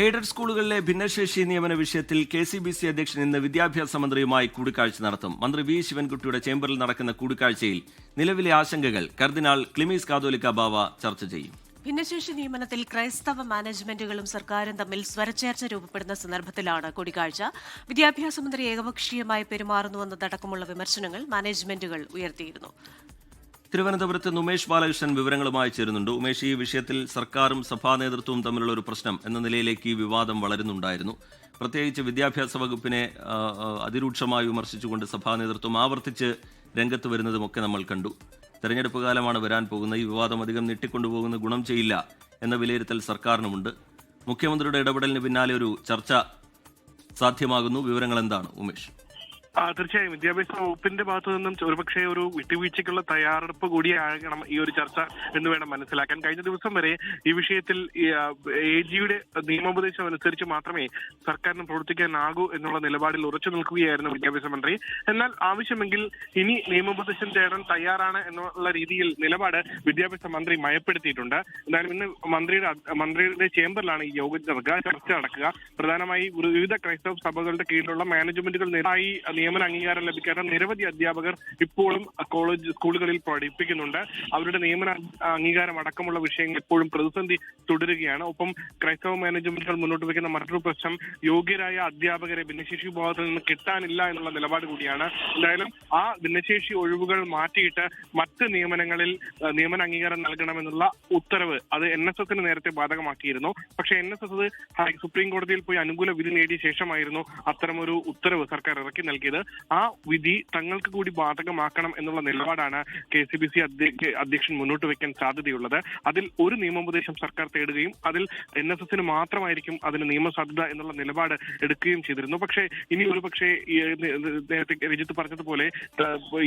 Aided സ്കൂളുകളിലെ ഭിന്നശേഷി നിയമന വിഷയത്തിൽ കെ സി ബി സി അധ്യക്ഷൻ ഇന്ന് വിദ്യാഭ്യാസ മന്ത്രിയുമായി കൂടിക്കാഴ്ച നടത്തും. മന്ത്രി വി ശിവൻകുട്ടിയുടെ ചേംബറിൽ നടക്കുന്ന കൂടിക്കാഴ്ചയിൽ നിലവിലെ ആശങ്കകൾ കർദിനാൾ ക്ലിമീസ് കാതോലിക്ക ബാവ ചർച്ച ചെയ്യും. ഭിന്നശേഷി നിയമനത്തിൽ ക്രൈസ്തവ മാനേജ്മെന്റുകളും സർക്കാരും തമ്മിൽ സ്വരച്ചേർച്ച രൂപപ്പെടുന്ന സന്ദർഭത്തിലാണ് കൂടിക്കാഴ്ച. വിദ്യാഭ്യാസ മന്ത്രി ഏകപക്ഷീയമായി പെരുമാറുന്നുവെന്നതടക്കമുള്ള വിമർശനങ്ങൾ മാനേജ്മെന്റുകൾ ഉയർത്തിയിരുന്നു. തിരുവനന്തപുരത്ത് ഉമേഷ് ബാലകൃഷ്ണൻ വിവരങ്ങളുമായി ചേരുന്നുണ്ട്. ഉമേഷ് ഈ വിഷയത്തിൽ സർക്കാരും സഭാ നേതൃത്വവും തമ്മിലുള്ള ഒരു പ്രശ്നം എന്ന നിലയിലേക്ക് ഈ വിവാദം വളരുന്നുണ്ടായിരുന്നു. പ്രത്യേകിച്ച് വിദ്യാഭ്യാസ വകുപ്പിനെ അതിരൂക്ഷമായി വിമർശിച്ചുകൊണ്ട് സഭാ നേതൃത്വം ആവർത്തിച്ച് രംഗത്ത് വരുന്നതുമൊക്കെ നമ്മൾ കണ്ടു. തെരഞ്ഞെടുപ്പ് കാലമാണ് വരാൻ പോകുന്നത്. ഈ വിവാദം അധികം നീട്ടിക്കൊണ്ടുപോകുന്ന ഗുണം ചെയ്യില്ല എന്ന വിലയിരുത്തൽ സർക്കാരിനുമുണ്ട്. മുഖ്യമന്ത്രിയുടെ ഇടപെടലിന് പിന്നാലെ ഒരു ചർച്ച സാധ്യമാകുന്നു. വിവരങ്ങൾ എന്താണ് ഉമേഷ്? തീർച്ചയായും. വിദ്യാഭ്യാസ വകുപ്പിന്റെ ഭാഗത്തു നിന്നും ഒരുപക്ഷെ ഒരു വിട്ടുവീഴ്ചയ്ക്കുള്ള തയ്യാറെടുപ്പ് കൂടിയാകണം ഈ ഒരു ചർച്ച എന്ന് വേണം മനസ്സിലാക്കാൻ. കഴിഞ്ഞ ദിവസം വരെ ഈ വിഷയത്തിൽ എ ജിയുടെ നിയമോപദേശം അനുസരിച്ച് മാത്രമേ സർക്കാരിന് പ്രവർത്തിക്കാനാകൂ എന്നുള്ള നിലപാടിൽ ഉറച്ചു നിൽക്കുകയായിരുന്നു വിദ്യാഭ്യാസ മന്ത്രി. എന്നാൽ ആവശ്യമെങ്കിൽ ഇനി നിയമോപദേശം തേടാൻ തയ്യാറാണ് എന്നുള്ള രീതിയിൽ നിലപാട് വിദ്യാഭ്യാസ മന്ത്രി മയപ്പെടുത്തിയിട്ടുണ്ട്. എന്തായാലും ഇന്ന് മന്ത്രിയുടെ മന്ത്രിയുടെ ചേംബറിലാണ് ഈ യോഗം നടക്കുക. ചർച്ച നടക്കുക. പ്രധാനമായി വിവിധ ക്രൈസ്തവ സഭകളുടെ കീഴിലുള്ള മാനേജ്മെന്റുകൾ നിരവധി നിയമന അംഗീകാരം ലഭിക്കാത്ത നിരവധി അധ്യാപകർ ഇപ്പോഴും കോളേജ് സ്കൂളുകളിൽ പഠിപ്പിക്കുന്നുണ്ട്. അവരുടെ നിയമന അംഗീകാരം അടക്കമുള്ള വിഷയങ്ങൾ ഇപ്പോഴും പ്രതിസന്ധി തുടരുകയാണ്. ഒപ്പം ക്രൈസ്തവ മാനേജ്മെന്റുകൾ മുന്നോട്ട് വയ്ക്കുന്ന മറ്റൊരു പ്രശ്നം യോഗ്യരായ അധ്യാപകരെ ഭിന്നശേഷി വിഭാഗത്തിൽ നിന്ന് കിട്ടാനില്ല എന്നുള്ള നിലപാട് കൂടിയാണ്. എന്തായാലും ആ ഭിന്നശേഷി ഒഴിവുകൾ മാറ്റിയിട്ട് മറ്റ് നിയമനങ്ങളിൽ നിയമന അംഗീകാരം നൽകണമെന്നുള്ള ഉത്തരവ് അത് എൻ എസ് എസിന് നേരത്തെ ബാധകമാക്കിയിരുന്നു. പക്ഷേ എൻ എസ് എസ് സുപ്രീം കോടതിയിൽ പോയി അനുകൂല വിധി നേടിയ ശേഷമായിരുന്നു അത്തരമൊരു ഉത്തരവ് സർക്കാർ ഇറക്കി നൽകിയത്. ആ വിധി തങ്ങൾക്ക് കൂടി ബാധകമാക്കണം എന്നുള്ള നിലപാടാണ് കെ സി ബി സി അധ്യക്ഷൻ മുന്നോട്ട് വെക്കാൻ സാധ്യതയുള്ളത്. അതിൽ ഒരു നിയമോപദേശം സർക്കാർ തേടുകയും അതിൽ എൻ എസ് എസിന് മാത്രമായിരിക്കും അതിന് നിയമസാധ്യത എന്നുള്ള നിലപാട് എടുക്കുകയും ചെയ്തിരുന്നു. പക്ഷേ ഇനി ഒരു പക്ഷേ നേരത്തെ രജിത്ത് പറഞ്ഞതുപോലെ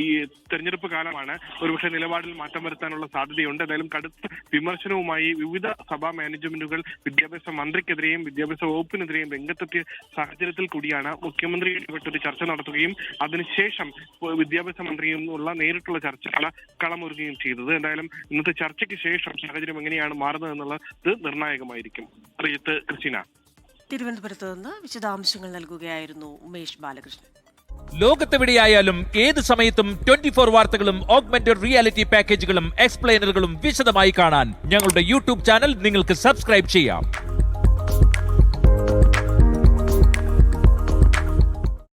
ഈ തെരഞ്ഞെടുപ്പ് കാലമാണ് ഒരുപക്ഷെ നിലപാടിൽ മാറ്റം വരുത്താനുള്ള സാധ്യതയുണ്ട്. എന്തായാലും കടുത്ത വിമർശനവുമായി വിവിധ സഭാ മാനേജ്മെന്റുകൾ വിദ്യാഭ്യാസ മന്ത്രിക്കെതിരെയും വിദ്യാഭ്യാസ വകുപ്പിനെതിരെയും രംഗത്തെത്തിയ സാഹചര്യത്തിൽ കൂടിയാണ് മുഖ്യമന്ത്രി ഇടപെട്ടൊരു ചർച്ച നടത്തുകയും അതിനുശേഷം വിദ്യാഭ്യാസ മന്ത്രിയും ഉള്ള നേരിട്ടുള്ള ചർച്ച കളമൊരുങ്ങുകയും ചെയ്തത്. എന്തായാലും ഇന്നത്തെ ചർച്ചയ്ക്ക് ശേഷം സാഹചര്യം എങ്ങനെയാണ് മാറുന്നത് എന്നുള്ളത് നിർണായകമായിരിക്കും. പ്രിയത്ത് ക്രിസ്റ്റീന. തിരുവനന്തപുരത്ത് നിന്ന് വിശദാംശങ്ങൾ നൽകുകയായിരുന്നു ഉമേഷ് ബാലകൃഷ്ണൻ. ലോകത്തെവിടെയായാലും ഏത് സമയത്തും ട്വന്റി ഫോർ വാർത്തകളും ഓഗ്മെന്റഡ് റിയാലിറ്റി പാക്കേജുകളും എക്സ്പ്ലെയിനറുകളും വിശദമായി കാണാൻ ഞങ്ങളുടെ യൂട്യൂബ് ചാനൽ നിങ്ങൾക്ക് സബ്സ്ക്രൈബ് ചെയ്യാം.